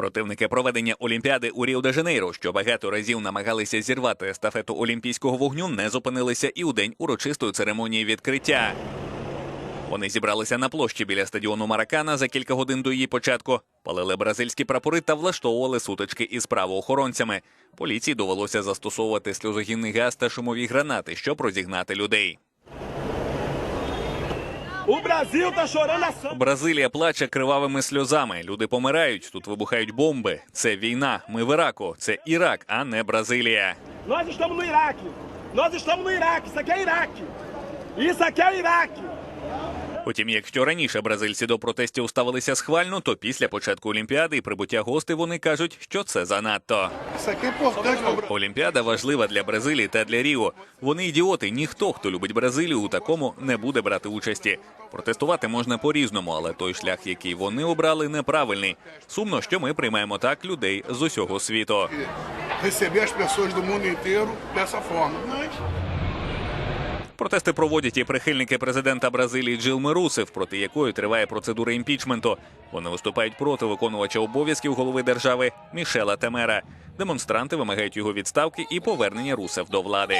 Противники проведення Олімпіади у Ріо-де-Жанейро, що багато разів намагалися зірвати естафету олімпійського вогню, не зупинилися і у день урочистої церемонії відкриття. Вони зібралися на площі біля стадіону Маракана за кілька годин до її початку, палили бразильські прапори та влаштовували сутички із правоохоронцями. Поліції довелося застосовувати сльозогінний газ та шумові гранати, щоб розігнати людей. O Brasil та chorando a. Бразилія плаче кривавими сльозами. Люди помирають. Тут вибухають бомби. Це війна. Ми в Іраку. Це Ірак, а не Бразилія. Nós estamos no Iraque. Nós estamos no Iraque. Isso aqui é Iraque. Isso aqui é Iraque. Утім, якщо раніше бразильці до протестів ставилися схвально, то після початку Олімпіади і прибуття гостей вони кажуть, що це занадто. Олімпіада важлива для Бразилії та для Ріо. Вони ідіоти. Ніхто, хто любить Бразилію, у такому не буде брати участі. Протестувати можна по-різному, але той шлях, який вони обрали, неправильний. Сумно, що ми приймаємо так людей з усього світу. Receber as pessoas do mundo Протести проводять і прихильники президента Бразилії Джилми Русев, проти якої триває процедура імпічменту. Вони виступають проти виконувача обов'язків голови держави Мішела Темера. Демонстранти вимагають його відставки і повернення Русев до влади.